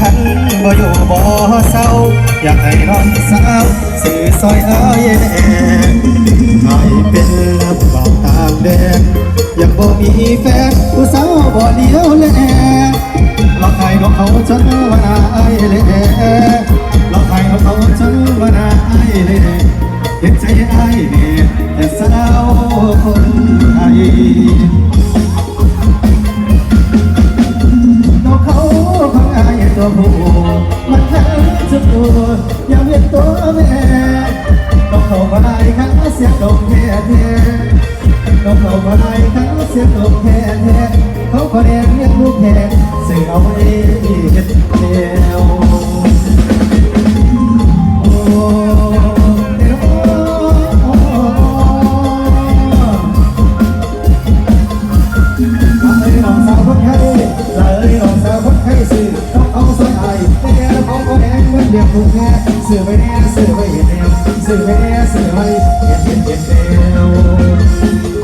ท่นบ่อยู่บ่เศร้า อยากให้นอนสาวสื่อซอยเอ้ยแน่ให้เป็นรับบอกตามแดงยังบ่มีแฟนผู้สาวบ่เดียวแลหลอกใครน้เขาจนวันอาย ตัวผู้มันแค่สุดตัวอย่าเวียนตัวแม่ต้องเข้าไปข้างเสียงดงแท้แท้ต้องเข้าไปข้างเสียงดงแท้แท้เขาขอแดงเรียงลูกแทนสื่อเอาไว้เห็ดแนว เรียวลูกแม่สื่อไปแน่สื่อไปเห็นแนวสื่อไปแน่สื่อไปเห็นเห็นเห็นแนว